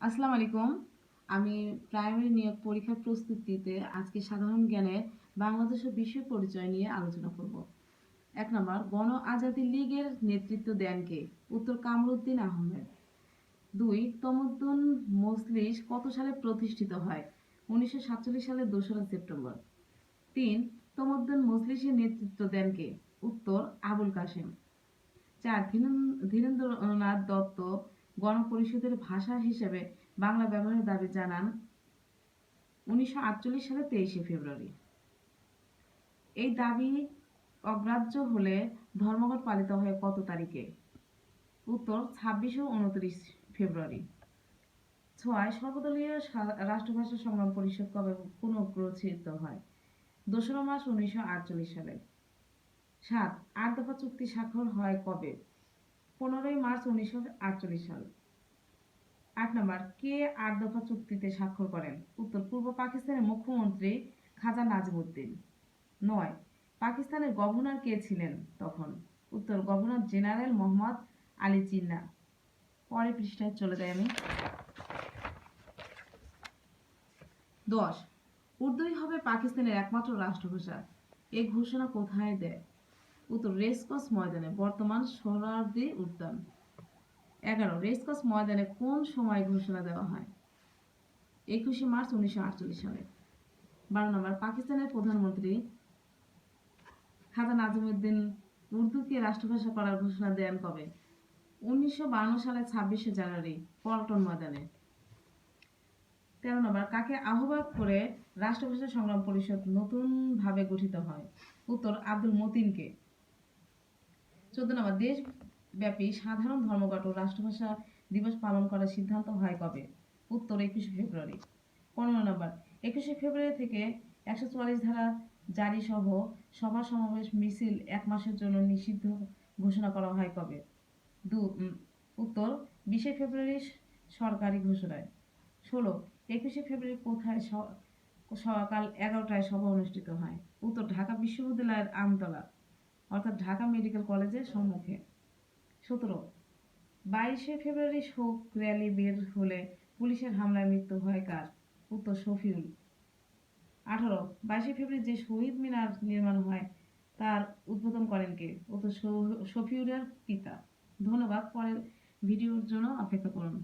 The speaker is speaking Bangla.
আসসালামু আলাইকুম। আমি প্রাইমারি নিয়োগ পরীক্ষার প্রস্তুতিতে আজকে সাধারণ জ্ঞানে বাংলাদেশ ও বিশ্ব পরিচয় নিয়ে আলোচনা করব। এক নম্বর, গণ আজাদি লীগের নেতৃত্ব দেন কে? উত্তর, কামরুদ্দিন আহমেদ। দুই, তমদ্দুন মজলিস কত সালে প্রতিষ্ঠিত হয়? উনিশশো সাতচল্লিশ সালের দোসরা সেপ্টেম্বর। তিন, তমদ্দুন মজলিসের নেতৃত্ব দেন কে? উত্তর, আবুল কাসেম চার, ধীরেন- ধীরেন্দ্রনাথ দত্ত গণপরিষদের ভাষা হিসেবে বাংলা ব্যবহারের দাবি জানান উনিশশো আটচল্লিশ সালে তেইশে ফেব্রুয়ারি। এই দাবি অগ্রাহ্য হলে ধর্মঘট পালিত হয় কত তারিখে? উত্তর, ছাব্বিশ ও উনত্রিশ ফেব্রুয়ারি। ছয়, সর্বদলীয় রাষ্ট্রভাষা সংগ্রাম পরিষদ কবে পুনঃপ্রতিষ্ঠিত হয়? দোসরা মার্চ উনিশশো সালে। সাত, আট দফা চুক্তি স্বাক্ষর হয় কবে? পনেরোই মার্চ উনিশশো আটচল্লিশ সাল। আট নম্বর, কে আট দফা চুক্তিতে স্বাক্ষর করেন? উত্তর, পূর্ব পাকিস্তানের মুখ্যমন্ত্রী খাজা নাজিমুদ্দিন। নয়, পাকিস্তানের গভর্নর কে ছিলেন তখন? উত্তর, গভর্নর জেনারেল মোহাম্মদ আলী জিন্না। পরের পৃষ্ঠায় চলে যাই আমি। দশ, উর্দুই হবে পাকিস্তানের একমাত্র রাষ্ট্রভাষা। এই ঘোষণা কোথায় দেয়? উত্তর রেসকস ময়দানে, বর্তমান সোহরাওয়ার্দী উদ্যান। এগারো রেসকস ময়দানে কোন সময় ঘোষণা দেওয়া হয়? একুশে মার্চ উনিশশো আটচল্লিশ সালে। বারো নম্বর, পাকিস্তানের প্রধানমন্ত্রী খাজা নাজিমুদ্দিন উর্দুকে রাষ্ট্রভাষা করার ঘোষণা দেন কবে? উনিশশো সালের ছাব্বিশে জানুয়ারি, পল্টন ময়দানে। তেরো নম্বর, কাকে আহ্বায়ক করে রাষ্ট্রভাষা সংগ্রাম পরিষদ নতুনভাবে গঠিত হয়? উত্তর, আব্দুল মতিনকে। চোদ্দ নম্বর, দেশব্যাপী সাধারণ ধর্মঘট ও রাষ্ট্রভাষা দিবস পালন করার সিদ্ধান্ত হয় কবে? উত্তর, একুশে ফেব্রুয়ারি। পনেরো নম্বর, একুশে ফেব্রুয়ারি থেকে একশো চুয়াল্লিশ ধারা জারি সহ সভা সমাবেশ, মিছিল এক মাসের জন্য নিষিদ্ধ ঘোষণা করা হয় কবে? দু উত্তর, বিশে ফেব্রুয়ারি সরকারি ঘোষণায়। ষোলো, একুশে ফেব্রুয়ারি কোথায় সকাল এগারোটায় সভা অনুষ্ঠিত হয়? উত্তর, ঢাকা বিশ্ববিদ্যালয়ের আমতলা। অর্থাৎ ঢাকা মেডিকেল কলেজের সম্মুখে। সতেরো, বাইশে ফেব্রুয়ারি শোক র্যালি বের হলে পুলিশের হামলায় মৃত্যু হয় কার? উত্তর শফিউল। আঠারো, বাইশে ফেব্রুয়ারি যে শহীদ মিনার নির্মাণ হয়, তার উদ্বোধন করেন কে? উত্তর শফিউলের পিতা। ধন্যবাদ, পরের ভিডিওর জন্য অপেক্ষা করুন।